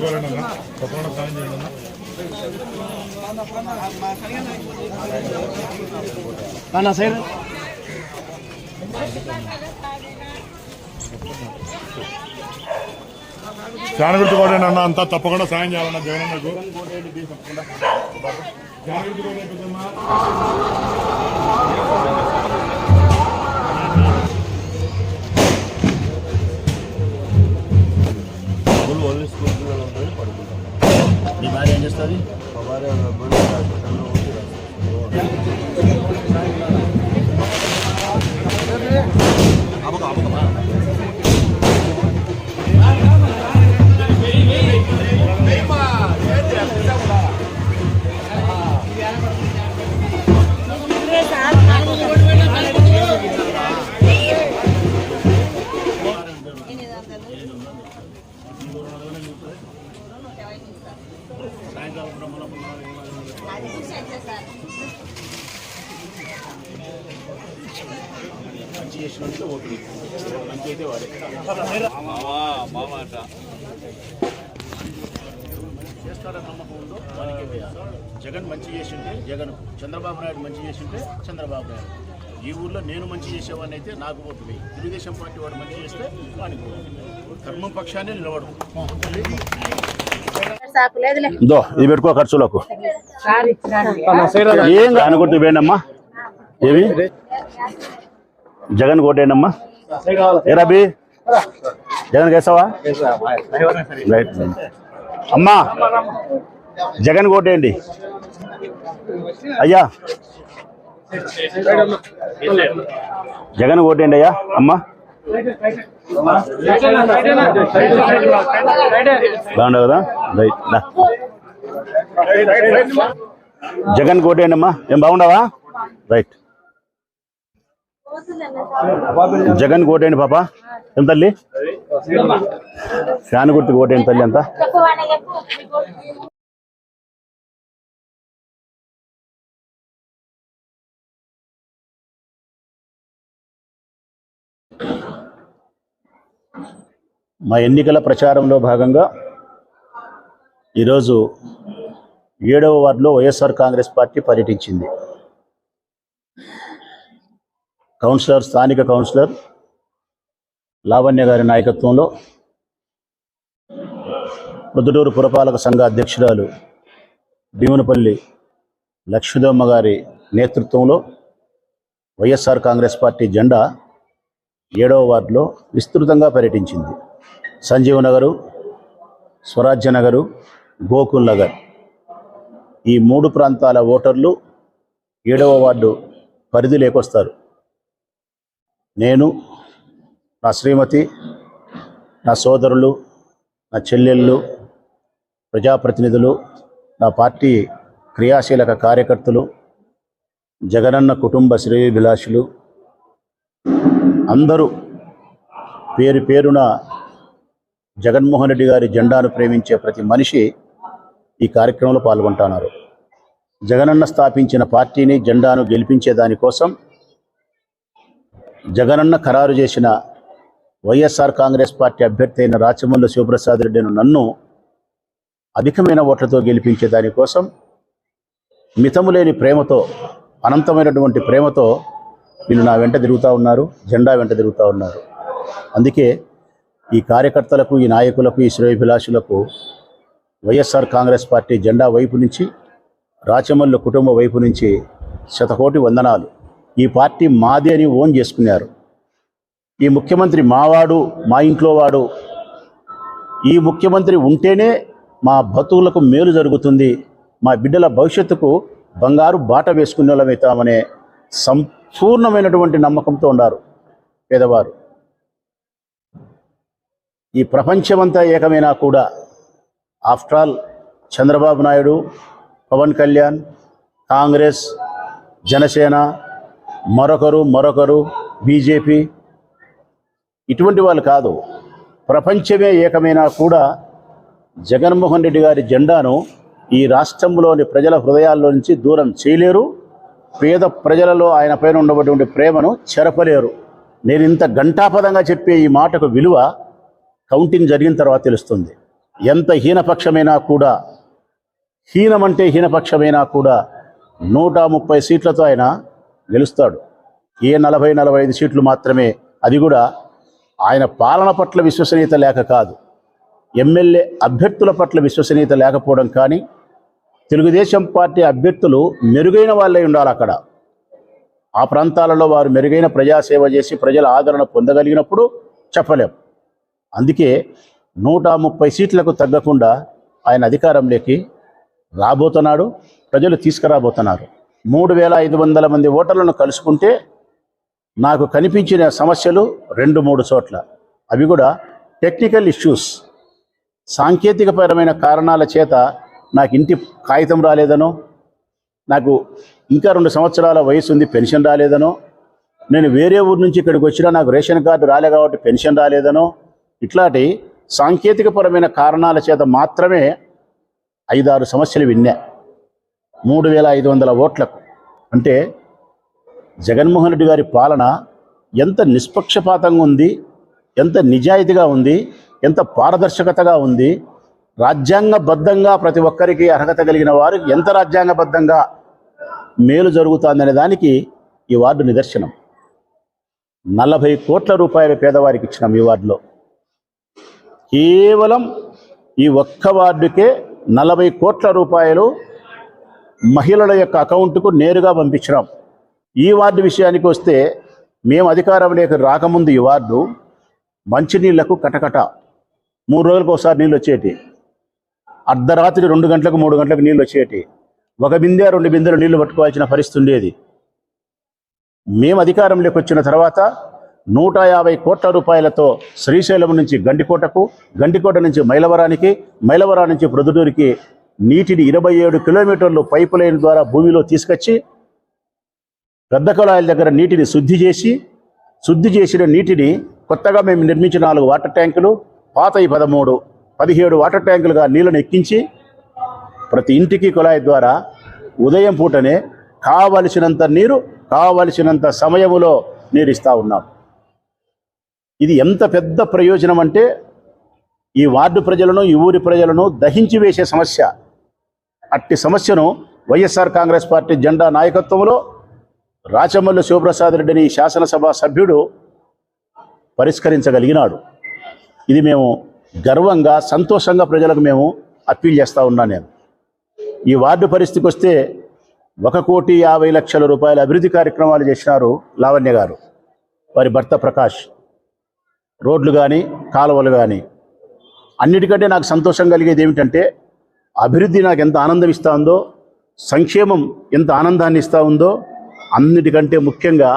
పెట్టుకోవాలన్నా తప్పకుండా సాయం చేయండి అన్న అన్న సైడ్ ఫ్యాన్ పెట్టుకోవాలండి అన్న అంతా తప్పకుండా సాయం చేయాలన్న జగనన్నకు. ఫ్యాన్ పెట్టుకోవాలి పెద్దమ్మా. మంచి ఓకే మంచి అయితే వాడే నమ్మకం ఉందో. జగన్ మంచి చేసింటే జగన్ చంద్రబాబు నాయుడు మంచి చేసింటే చంద్రబాబు నాయుడు. ఈ ఊర్లో నేను మంచి చేసేవాడిని అయితే నాకు ఓటు వేయి తెలుగుదేశం పార్టీ వాడు మంచి చేస్తే వానికి. ధర్మం పక్షాన్ని నిలబడు దో ఇది పెట్టుకో ఖర్చులకు. ఏం అనుకుంటూ ఏమి జగన్ కోటేనమ్మా? ఏ రబీ? జగన్ కేసావా రైట్. అమ్మా జగన్ కోటేయండి. అయ్యా. జగన్ కోటేయండి అయ్యా. అమ్మా. బాగుండవు కదా? రైట్. జగన్ కోటేయండి అమ్మా. ఏం బాగుండవా రైట్. జగన్ కోటేయండి పాప. ఎంత తల్లి? ఫ్యాన్ గుర్తు కోటేయండి తల్లి ఎంత మా ఎన్నికల ప్రచారంలో భాగంగా ఈరోజు ఏడవ వార్డులో వైఎస్ఆర్ కాంగ్రెస్ పార్టీ పర్యటించింది. కౌన్సిలర్ స్థానిక కౌన్సిలర్ లావణ్య గారి నాయకత్వంలో ప్రొద్దుటూరు పురపాలక సంఘ అధ్యక్షురాలు భీమునపల్లి లక్ష్మీదమ్మ గారి నేతృత్వంలో వైఎస్ఆర్ కాంగ్రెస్ పార్టీ జెండా ఏడవ వార్డులో విస్తృతంగా పర్యటించింది. సంజీవ్ నగరు స్వరాజ్య నగరు గోకుల్ నగర్. ఈ మూడు ప్రాంతాల ఓటర్లు ఏడవ వార్డు పరిధి లేకొస్తారు నేను నా శ్రీమతి నా సోదరులు నా చెల్లెళ్ళు ప్రజాప్రతినిధులు నా పార్టీ క్రియాశీలక కార్యకర్తలు జగనన్న కుటుంబ శ్రేయభిలాషులు అందరూ పేరు పేరున జగన్మోహన్ రెడ్డి గారి జెండాను ప్రేమించే ప్రతి మనిషి ఈ కార్యక్రమంలో పాల్గొంటున్నారు. జగనన్న స్థాపించిన పార్టీని జెండాను గెలిపించే దానికోసం జగనన్న ఖరారు చేసిన వైఎస్ఆర్ కాంగ్రెస్ పార్టీ అభ్యర్థి అయిన రాచమల్లు శివప్రసాద్ రెడ్డిను నన్ను అధికమైన ఓట్లతో గెలిపించే దానికోసం మితము లేని ప్రేమతో అనంతమైనటువంటి ప్రేమతో వీళ్ళు నా వెంట తిరుగుతూ ఉన్నారు జెండా వెంట తిరుగుతూ ఉన్నారు. అందుకే ఈ కార్యకర్తలకు ఈ నాయకులకు ఈ శ్రేయభిలాషులకు వైఎస్ఆర్ కాంగ్రెస్ పార్టీ జెండా వైపు నుంచి రాచమల్లు కుటుంబ వైపు నుంచి శతకోటి వందనాలు. ఈ పార్టీ మాదే అని ఓన్ చేసుకున్నారు. ఈ ముఖ్యమంత్రి మావాడు మా ఇంట్లో వాడు ఈ ముఖ్యమంత్రి ఉంటేనే మా బతువులకు మేలు జరుగుతుంది మా బిడ్డల భవిష్యత్తుకు బంగారు బాట వేసుకునే వాళ్ళమవుతామనే సంపూర్ణమైనటువంటి నమ్మకంతో ఉన్నారు పేదవారు. ఈ ప్రపంచమంతా ఏకమైనా కూడా ఆఫ్టర్ ఆల్ చంద్రబాబు నాయుడు పవన్ కళ్యాణ్ కాంగ్రెస్ జనసేన మరొకరు మరొకరు బీజేపీ. ఇటువంటి వాళ్ళు కాదు. ప్రపంచమే ఏకమైనా కూడా జగన్మోహన్ రెడ్డి గారి జెండాను ఈ రాష్ట్రంలోని ప్రజల హృదయాల్లో నుంచి దూరం చేయలేరు. పేద ప్రజలలో ఆయన పైన ఉండబటువంటి ప్రేమను చెరపలేరు. నేను ఇంత ఘంటాపదంగా చెప్పే ఈ మాటకు విలువ కౌంటింగ్ జరిగిన తర్వాత తెలుస్తుంది. ఎంత హీనపక్షమైనా కూడా హీనమంటే హీనపక్షమైనా కూడా నూట ముప్పై సీట్లతో ఆయన గెలుస్తాడు. ఏ నలభై నలభై ఐదు సీట్లు మాత్రమే అది కూడా ఆయన పాలన పట్ల విశ్వసనీయత లేక కాదు. ఎమ్మెల్యే అభ్యర్థుల పట్ల విశ్వసనీయత లేకపోవడం కానీ తెలుగుదేశం పార్టీ అభ్యర్థులు మెరుగైన వాళ్ళే ఉండాలి అక్కడ. ఆ ప్రాంతాలలో వారు మెరుగైన ప్రజాసేవ చేసి ప్రజల ఆదరణ పొందగలిగినప్పుడు చెప్పలేం. అందుకే నూట ముప్పై సీట్లకు తగ్గకుండా ఆయన అధికారంలోకి రాబోతున్నాడు ప్రజలు తీసుకురాబోతున్నారు. మూడు వేల ఐదు వందల మంది ఓటర్లను కలుసుకుంటే నాకు కనిపించిన సమస్యలు రెండు మూడు చోట్ల. అవి కూడా టెక్నికల్ ఇష్యూస్. సాంకేతికపరమైన కారణాల చేత నాకు ఇంటి కాగితం రాలేదనో నాకు ఇంకా రెండు సంవత్సరాల వయసు ఉంది పెన్షన్ రాలేదనో నేను వేరే ఊరు నుంచి ఇక్కడికి వచ్చినా నాకు రేషన్ కార్డు రాలే కాబట్టి పెన్షన్ రాలేదనో ఇట్లాంటి సాంకేతికపరమైన కారణాల చేత మాత్రమే ఐదారు సమస్యలు విన్నా. మూడు వేల ఐదు వందల ఓట్లకు. అంటే జగన్మోహన్ రెడ్డి గారి పాలన ఎంత నిష్పక్షపాతంగా ఉంది ఎంత నిజాయితీగా ఉంది ఎంత పారదర్శకతగా ఉంది రాజ్యాంగబద్ధంగా ప్రతి ఒక్కరికి అర్హత కలిగిన వారికి ఎంత రాజ్యాంగబద్ధంగా మేలు జరుగుతుందనే దానికి ఈ వార్డు నిదర్శనం. నలభై కోట్ల రూపాయల పేదవారికి ఇచ్చినాం ఈ వార్డులో. కేవలం ఈ ఒక్క వార్డుకే నలభై కోట్ల రూపాయలు మహిళల యొక్క అకౌంట్కు నేరుగా పంపించినాం. ఈ వార్డు విషయానికి వస్తే మేము అధికారంలోకి రాకముందు ఈ వార్డు మంచినీళ్ళకు కటకట. మూడు రోజులకు ఒకసారి నీళ్ళు వచ్చేటి. అర్ధరాత్రి రెండు గంటలకు మూడు గంటలకు నీళ్ళు వచ్చేటి. ఒక బిందె రెండు బిందెలు నీళ్ళు పట్టుకోవాల్సిన పరిస్థితి ఉండేది. మేము అధికారంలోకి వచ్చిన తర్వాత నూట యాభై కోట్ల రూపాయలతో శ్రీశైలం నుంచి గండికోటకు గండికోట నుంచి మైలవరానికి మైలవరం నుంచి ప్రొద్దుటూరికి నీటిని ఇరవై ఏడు కిలోమీటర్లు పైపు లైన్ ద్వారా భూమిలో తీసుకొచ్చి పెద్ద కుళాయిల దగ్గర నీటిని శుద్ధి చేసి శుద్ధి చేసిన నీటిని కొత్తగా మేము నిర్మించిన నాలుగు వాటర్ ట్యాంకులు పాతయి పదమూడు పదిహేడు వాటర్ ట్యాంకులుగా నీళ్ళను ఎక్కించి ప్రతి ఇంటికి కుళాయి ద్వారా ఉదయం పూటనే కావలసినంత నీరు కావలసినంత సమయములో నీరు ఇస్తూ ఉన్నాం. ఇది ఎంత పెద్ద ప్రయోజనం అంటే ఈ వార్డు ప్రజలను ఈ ఊరి ప్రజలను దహించి వేసే సమస్య. అట్టి సమస్యను వైఎస్ఆర్ కాంగ్రెస్ పార్టీ జెండా నాయకత్వంలో రాచమల్లు శివప్రసాద్ రెడ్డిని శాసనసభ సభ్యుడు పరిష్కరించగలిగినాడు. ఇది మేము గర్వంగా సంతోషంగా ప్రజలకు మేము అప్పీల్ చేస్తూ ఉన్నాను నేను. ఈ వార్డు పరిస్థితికి వస్తే ఒక కోటి యాభై లక్షల రూపాయల అభివృద్ధి కార్యక్రమాలు చేసినారు లావణ్య గారు. వారి భర్త ప్రకాష్. రోడ్లు కానీ కాలువలు కానీ అన్నిటికంటే నాకు సంతోషం కలిగేది ఏమిటంటే అభివృద్ధి నాకు ఎంత ఆనందం ఇస్తా ఉందో సంక్షేమం ఎంత ఆనందాన్ని ఇస్తూ ఉందో అన్నిటికంటే ముఖ్యంగా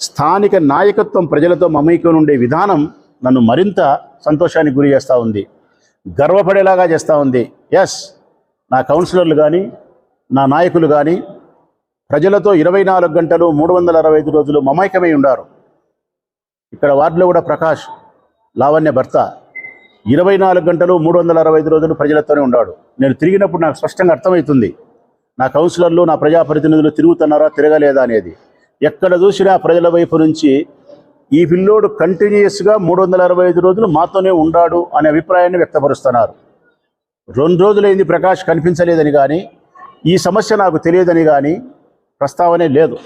స్థానిక నాయకత్వం ప్రజలతో మమైక్యం ఉండే విధానం నన్ను మరింత సంతోషానికి గురి చేస్తూ ఉంది. గర్వపడేలాగా చేస్తూ ఉంది. ఎస్ నా కౌన్సిలర్లు కానీ నా నాయకులు కానీ ప్రజలతో ఇరవై నాలుగు గంటలు మూడు వందల అరవై ఐదు రోజులు మమైకమై ఉండారు. ఇక్కడ వార్డులో కూడా ప్రకాష్ లావణ్య భర్త ఇరవై నాలుగు గంటలు మూడు వందల అరవై ఐదు రోజులు ప్రజలతోనే ఉన్నాడు. నేను తిరిగినప్పుడు నాకు స్పష్టంగా అర్థమవుతుంది. నా కౌన్సిలర్లు నా ప్రజాప్రతినిధులు తిరుగుతున్నారా తిరగలేదా అనేది. ఎక్కడ చూసినా ప్రజల వైపు నుంచి ఈ పిల్లోడు కంటిన్యూస్గా మూడు వందల అరవై ఐదు రోజులు మాతోనే ఉండాడు అనే అభిప్రాయాన్ని వ్యక్తపరుస్తున్నారు. రెండు రోజులైంది ప్రకాష్ కనిపించలేదని కానీ ఈ సమస్య నాకు తెలియదని కానీ ప్రస్తావనే లేదు.